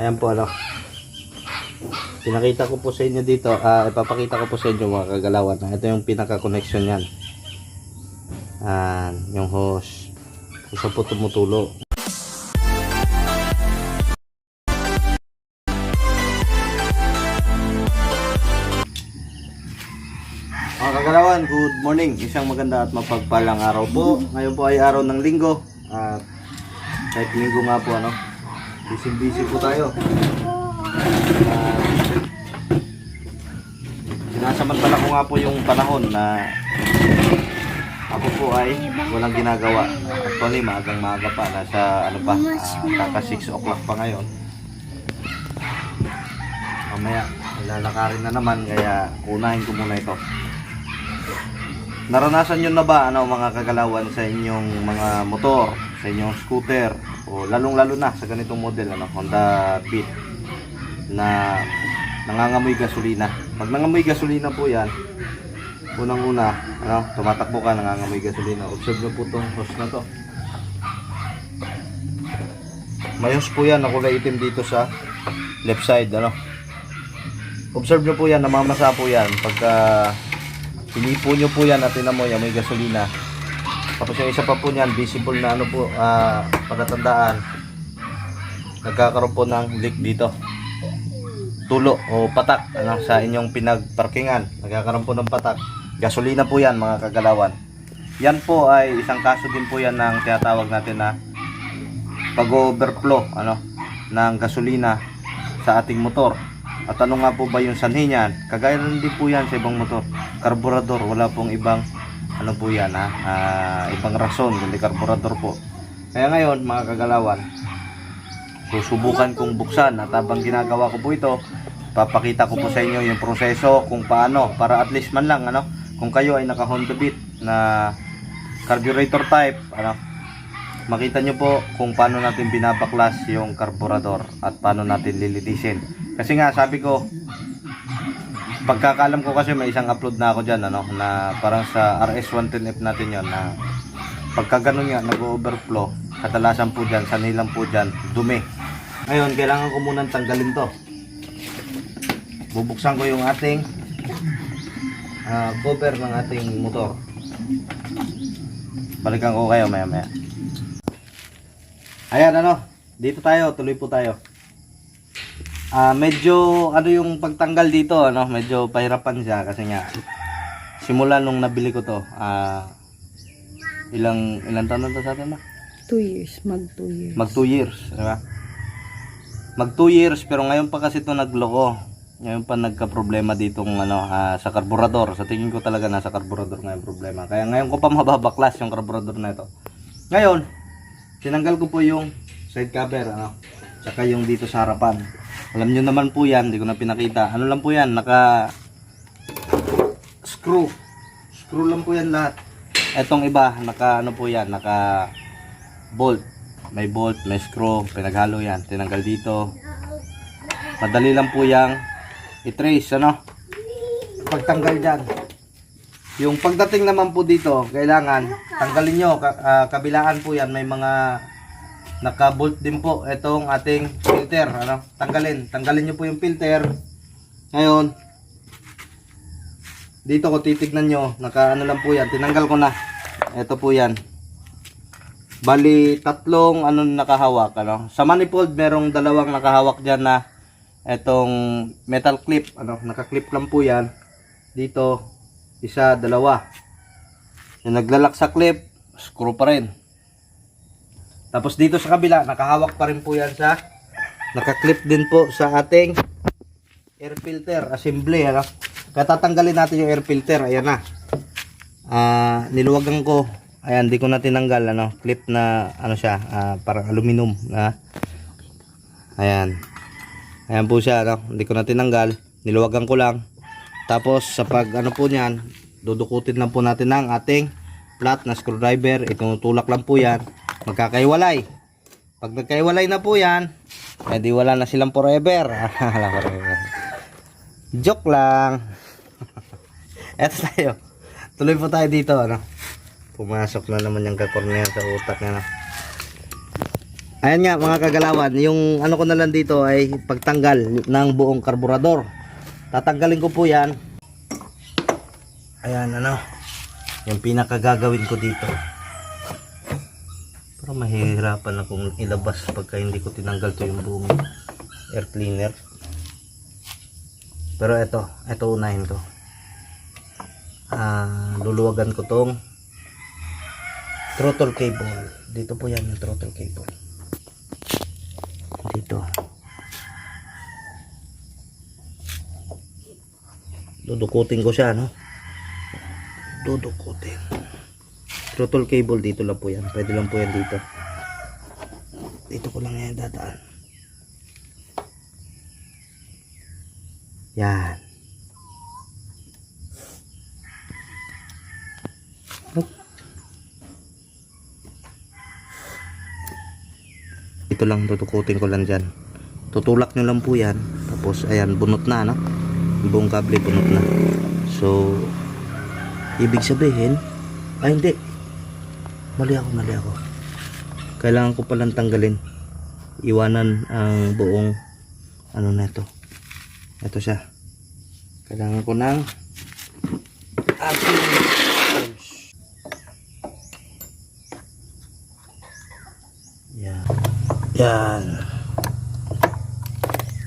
Ayan po ano. Pinakita ko po sa inyo dito, ah ipapakita ko po sa inyo mga kagalawan. Ito yung pinaka-connection niyan. Ayan, yung hose. Isa po tumutulo. Mga kagalawan, good morning. Isang maganda at mapagpalang araw po. Ngayon po ay araw ng linggo. At kahit linggo nga po, ano, busy-busy po tayo. At sinasamantala ko nga po yung panahon na ako po ay walang ginagawa. Actually, maagang maaga pa. Nasa, ano pa, ah, kaka 6 o'clock pa ngayon. Mamaya, lalakarin na naman, kaya unahin ko muna ito. Naranasan nyo na ba ano mga kagalawan sa inyong mga motor, sa inyong scooter o lalong-lalo na sa ganitong model ano Honda Beat na nangangamoy gasolina. Pag nangangamoy gasolina po 'yan, unang-una, ano, tumatakbo ka nangangamoy gasolina. Observe nyo po tong hose na to. May po 'yan na kulay itim dito sa left side ano. Observe nyo po 'yan, namamasa po 'yan pagka Pinipo nyo po yan at tinan mo yan, may gasolina. Tapos yung isa pa po niyan, visible na ano po, ah, palatandaan. Nagkakaroon po ng leak dito. Tulo o patak ano, sa inyong pinagparkingan. Nagkakaroon po ng patak. Gasolina po yan mga kagalawan. Yan po ay isang kaso din po yan ng tinatawag natin na pag-overflow ano, ng gasolina sa ating motor. At ano nga po ba yung sanhi niyan? Kagaya rin din po yan sa ibang motor. Karburador, wala pong ibang ano po yan ha, Ah, ibang rason kundi karburador po. Kaya ngayon mga kagalawan, susubukan kong buksan at habang ginagawa ko po ito, papakita ko po sa inyo yung proseso kung paano para at least man lang ano, kung kayo ay naka Honda Beat na carburetor type, ano, makita nyo po kung paano natin binabaklas yung karburador at paano natin lilitisin. Kasi nga sabi ko, pagkakaalam ko kasi may isang upload na ako dyan, ano, na parang sa RS110F natin yon na pagka ganun nga, nag-overflow, kadalasan po dyan, sanilang po dyan, dumi. Ngayon, kailangan ko munang tanggalin to. Bubuksan ko yung ating ah, cover ng ating motor. Balikan ko kayo maya maya. Ayan ano, dito tayo, tuloy po tayo. Ah, medyo ano yung pagtanggal dito, ano, medyo pahirapan siya kasi nga simula nung nabili ko to, ah ilang ilang taon na to sa atin ba? 2 years, mag 2 years. Mag 2 years, di ba? Mag 2 years pero ngayon pa kasi to nagloko. Ngayon pa nagka-problema ditong ano ah, sa karburador. Sa tingin ko talaga nasa karburador ngayon problema. Kaya ngayon ko pa mababaklas yung karburador na ito. Ngayon, tinanggal ko po yung side cover ano. Tsaka yung dito sa harapan. Alam nyo naman po yan, hindi ko na pinakita. Ano lang po yan, naka screw. Screw lang po yan lahat. Etong iba, naka ano po yan, naka bolt. May bolt, may screw, pinaghalo yan. Tinanggal dito. Madali lang po yang i-trace, ano? Pagtanggal dyan. Yung pagdating naman po dito, kailangan tanggalin nyo. Ah, kabilaan po yan, may mga naka-bolt din po itong ating filter, ano? Tanggalin. Tanggalin nyo po yung filter. Ngayon, dito ko titignan nyo, naka ano lang po yan, tinanggal ko na. Ito po yan. Bali, tatlong ano nakahawak, ano. Sa manifold, merong dalawang nakahawak dyan na etong metal clip, ano, naka-clip lang po yan. Dito, isa, dalawa. Yung naglalak sa clip, screw pa rin. Tapos dito sa kabila, nakahawak pa rin po yan sa, naka-clip din po sa ating air filter assembly, ano. Katatanggalin natin yung air filter, ayan na. Ah, niluwagan ko. Ayan, di ko na tinanggal ano, clip na ano siya, ah, parang aluminum na. Ayan. Ayan po siya, ano, hindi ko na tinanggal. Niluwagan ko lang. Tapos sa pag ano po niyan, dudukutin lang po natin ng ating flat na screwdriver. Itinutulak lang po 'yan. Magkakaiwalay. Pag nagkaiwalay na po 'yan, edi wala na silang forever. Joke lang. Eto tayo. Tuloy po tayo dito, ano. Pumasok na naman yung kakor na yan sa utak niya, no. Ayan nga mga kagalawan, yung ano ko na lang dito ay pagtanggal ng buong karburador. Tatanggalin ko po yan. Ayan ano, yung pinakagagawin ko dito. Pero mahihirapan akong ilabas pagka hindi ko tinanggal to yung buong air cleaner. Pero eto, eto unahin ko. Ah, luluwagan ko tong throttle cable. Dito po yan yung throttle cable. Dito. Dudukutin ko siya, no? Dudukutin. Throttle cable dito lang po yan. Pwede lang po yan dito. Dito ko lang yan dadaan. Yan. Ito lang tutukutin ko lang dyan. Tutulak nyo lang po yan. Tapos ayan, bunot na no? Buong kable bunot na. So, ibig sabihin, ay hindi. Mali ako, mali ako. Kailangan ko palang tanggalin. Iwanan ang buong ano na ito. Ito siya. Kailangan ko ng tools. Yan. Yan.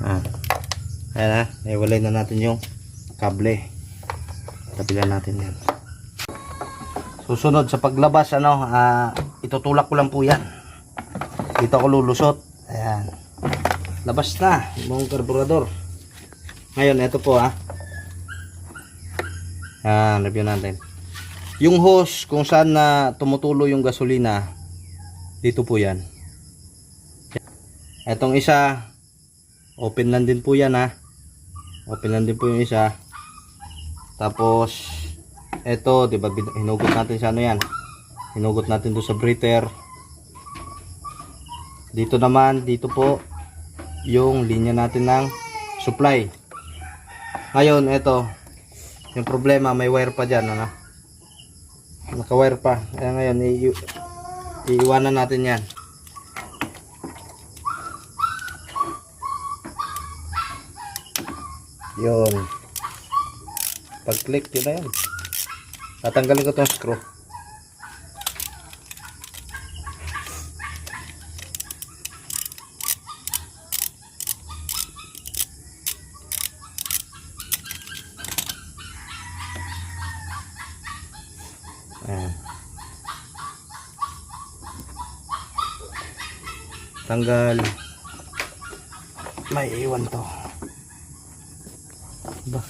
Ah. Ayan na. Iwalay na natin yung kable. Tabilan natin yan. Susunod sa paglabas, ano, ah, itutulak ko lang po yan. Dito ako lulusot. Ayan. Labas na yung buong karburador. Ngayon, ito po ah. Ayan, review natin. Yung hose kung saan na tumutulo yung gasolina, dito po yan. Etong isa, open lang din po yan ha. Open lang din po yung isa. Tapos, eto, di ba, hinugot natin sa ano yan. Hinugot natin doon sa breather. Dito naman, dito po, yung linya natin ng supply. Ngayon, eto, yung problema, may wire pa dyan, ano? Naka-wire pa. Kaya ngayon, iiwanan natin yan. Yun. Pag-click, yun na yan. Tatanggalin ko tong screw. Ayan. Tanggal. May iwan to. Ba?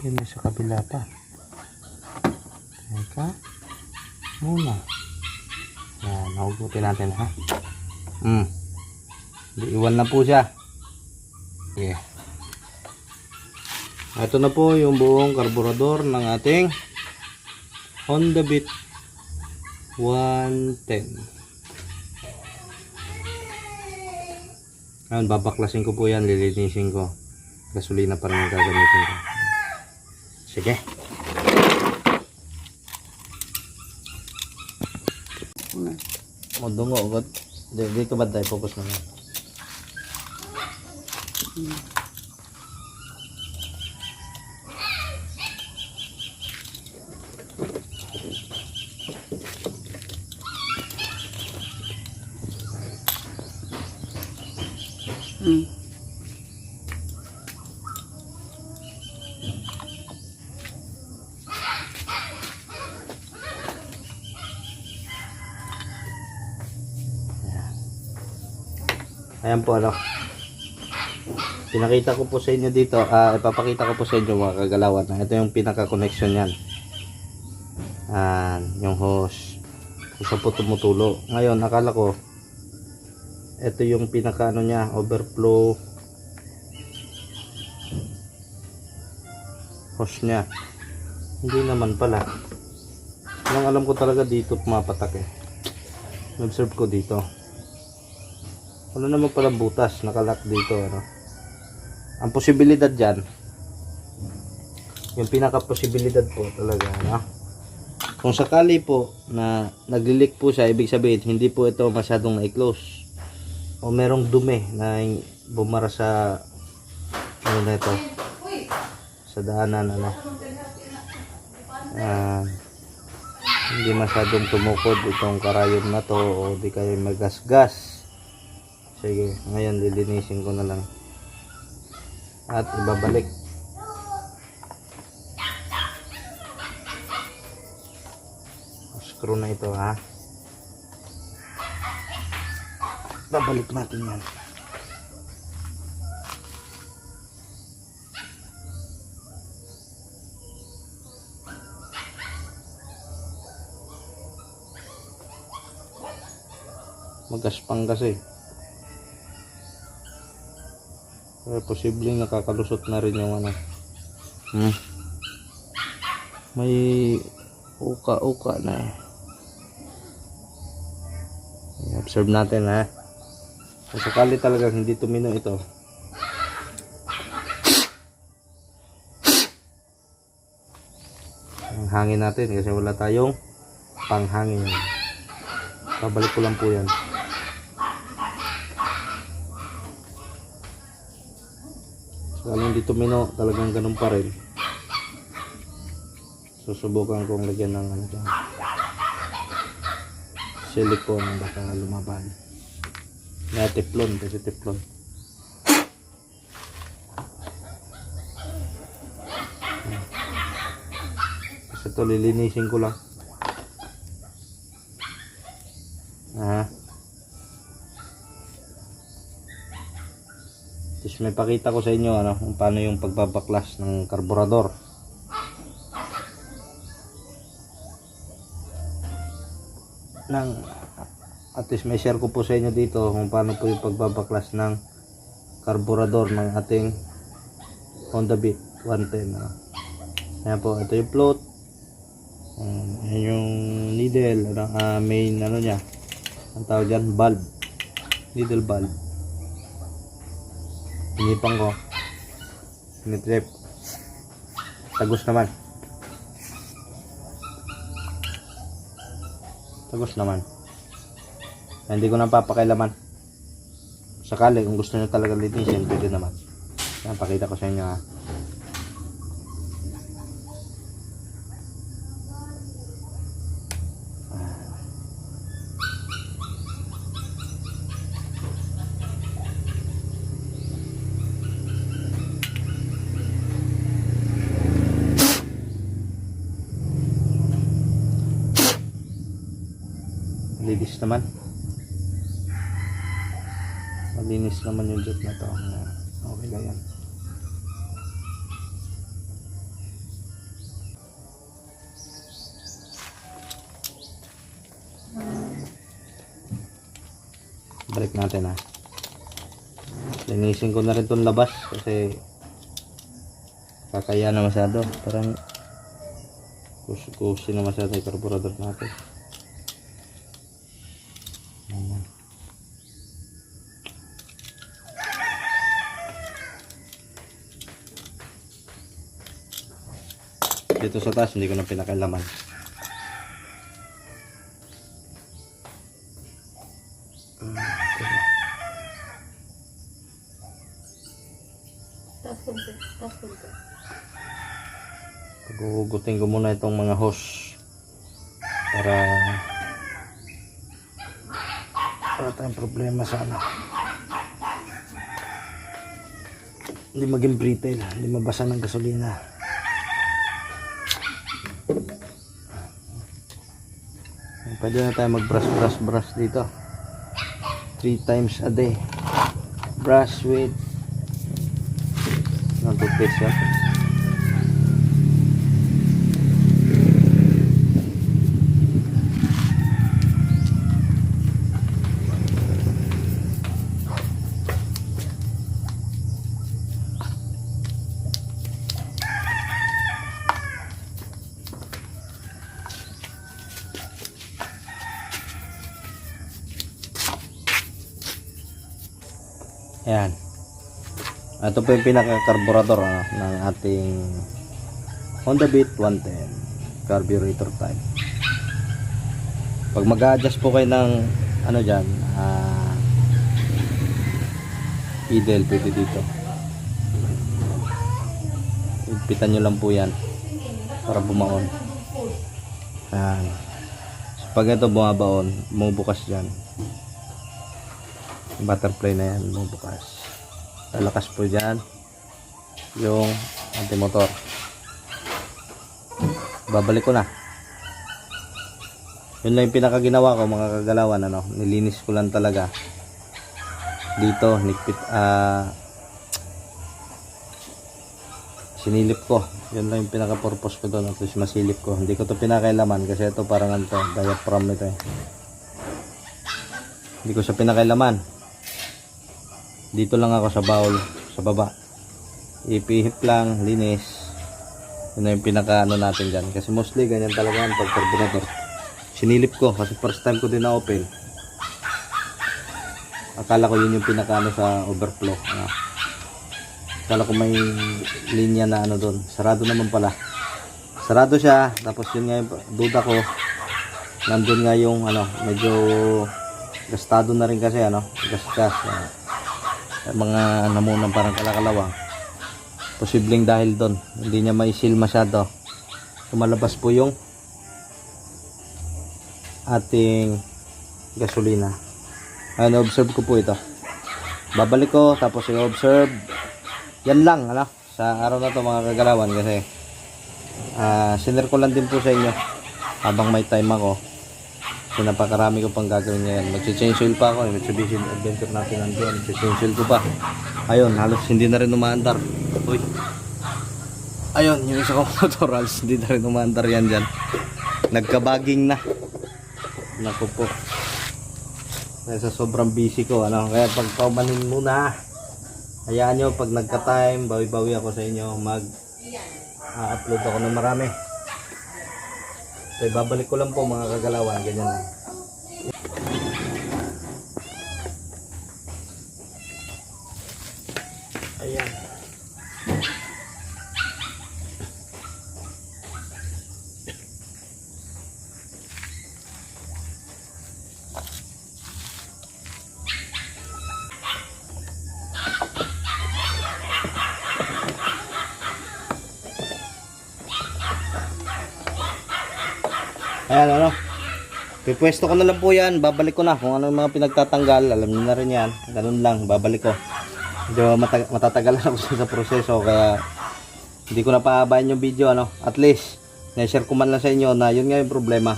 May sa kabila pa. Teka. Muna. Yan, nahugutin natin ha. Hmm. Iwan na po siya. Yeah. Ito na po yung buong karburador ng ating Honda Beat 110. Ngayon, babaklasin ko po yan, lilinisin ko. Gasolina pa rin gagamitin ko. Sige. Madungo, agad. Di- Dito ba tayo? Focus na. Ayan po ano. Pinakita ko po sa inyo dito, ah ipapakita ko po sa inyo mga kagalawan. Ito yung pinaka-connection niyan. Ah, yung hose. Isa po tumutulo. Ngayon, akala ko ito yung pinaka ano niya, overflow hose niya. Hindi naman pala. Ang alam ko talaga dito pumapatak eh. Observe ko dito. Ano naman pala butas, nakalock dito, ano. Ang posibilidad dyan, yung pinaka posibilidad po talaga, ano. Kung sakali po na naglilik po siya, ibig sabihin hindi po ito masyadong na-close. O merong dumi na bumara sa ano na ito sa daanan ano. Ah, hindi masyadong tumukod itong karayom na to o di kayo magasgas. Sige, ngayon lilinisin ko na lang. At ibabalik. Screw na ito ha. Babalik natin yan. Magaspang kasi. Kaya posibleng nakakalusot na rin yung ano. Hmm. May uka-uka na eh. I-observe natin ha. Kung sakali talagang hindi tumino ito. Ang hangin natin kasi wala tayong panghangin. Babalik ko lang po yan. Sakali hindi tumino, talagang ganun pa rin. Susubukan kong lagyan ng ano dyan. Silicone baka lumaban. Na teflon kasi teflon. Kasi ito lilinisin ko lang. Tapos may pakita ko sa inyo ano, kung paano yung pagbabaklas ng karburador. ng at least may share ko po sa inyo dito kung paano po yung pagbabaklas ng karburador ng ating Honda Beat 110 ano. Ayan po, ito yung float um, yung needle ano, ah, main ano nya ang tawag dyan, valve needle valve pinipang ko pinitrip tagos naman Tagos naman. Hindi ko na papakailaman. Sakali, kung gusto nyo talaga linisin, pwede naman. Yan, pakita ko sa inyo ha. Linis naman. Malinis naman yung jet na to. Okay lang yan. Balik natin ha. Linisin ko na rin itong labas kasi kakaya na masyado. Parang kusi na masyado yung carburetor natin. Dito sa taas, hindi ko na pinakailaman. Pagugutin ko muna itong mga hose para wala tayong problema sa ano. Hindi maging brittle, hindi mabasa ng gasolina. Pwede na tayo mag brush brush brush dito. 3 times a day. Brush with ng toothpaste Ayan. Ito po yung pinaka-carburetor ano, ng ating Honda Beat 110 carburetor type. Pag mag-adjust po kayo ng ano dyan, ah, idle pwede dito. Ipitan nyo lang po yan para bumaon. Ayan. So, pag ito bumabaon, bumubukas dyan. Butterfly na yan, bumubukas. Lalakas po dyan yung antimotor. Babalik ko na. Yun lang yung pinakaginawa ko mga kagalawan ano. Nilinis ko lang talaga. Dito, nikpit, ah, sinilip ko. Yun lang yung pinaka-purpose ko doon. At least masilip ko. Hindi ko to pinakailaman kasi ito parang ano diaphragm ito eh. Hindi ko siya pinakailaman. Dito lang ako sa bowl, sa baba. Ipihip lang, linis. Yun na yung pinaka ano natin dyan. Kasi mostly ganyan talaga yan pag carburetor. Sinilip ko kasi first time ko din na open. Akala ko yun yung pinaka ano sa overflow. Ah. Akala ko may linya na ano doon. Sarado naman pala. Sarado siya. Tapos yun nga yung duda ko. Nandun nga yung ano, medyo gastado na rin kasi ano, gas-gas. ah. Mga namunang parang kalakalawang. Posibleng dahil doon. Hindi niya may seal masyado. Tumalabas po yung ating gasolina. Ano, observe ko po ito. Babalik ko, tapos i-observe. Yan lang, ano, sa araw na to mga kagalawan kasi ah sinare ko lang din po sa inyo habang may time ako. So, napakarami ko pang gagawin ngayon. Mag-change oil pa ako. eh. Mitsubishi Adventure natin nandiyan. Mag-change oil ko pa. Ayun, halos hindi na rin umaandar. Uy. Ayun, yung isa kong motor, halos hindi na rin umaandar yan dyan. Nagkabaging na. Naku po. Kaya sa sobrang busy ko, ano, kaya pag paumanin muna, hayaan nyo, pag nagka-time, bawi-bawi ako sa inyo, mag upload ako ng marami. So, babalik ko lang po mga kagalawan, ganyan lang. Ayan ano. Pipwesto ko na lang po yan. Babalik ko na. Kung ano yung mga pinagtatanggal. Alam niyo na rin yan. Ganun lang. Babalik ko. Medyo mata- matatagalan ako sa proseso. Kaya hindi ko na paabayan yung video. Ano. At least, na-share ko man lang sa inyo na yun nga yung problema.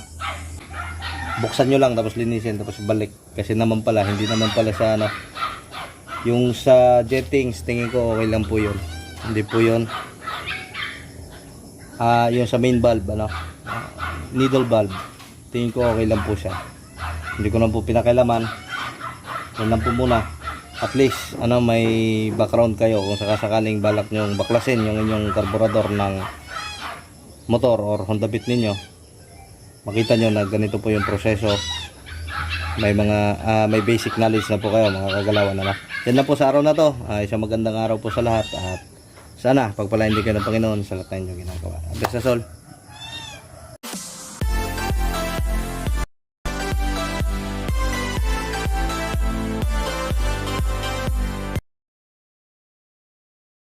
Buksan nyo lang tapos linisin tapos balik. Kasi naman pala, hindi naman pala sa ano. Yung sa jettings, tingin ko okay lang po yun. Hindi po yun. Ah, yung sa main valve, ano needle valve. Tingin ko okay lang po siya. Hindi ko lang po pinakailaman. Yan lang po muna. At least ano may background kayo kung sakasakaling balak nyong baklasin yung inyong karburador ng motor or Honda Beat ninyo. Makita nyo na ganito po yung proseso. May mga ah, may basic knowledge na po kayo mga kagalawan ano? yan lang po sa araw na to. Ah, isang magandang araw po sa lahat at sana pagpalain din kayo ng Panginoon sa lahat ng inyong ginagawa. Best of all.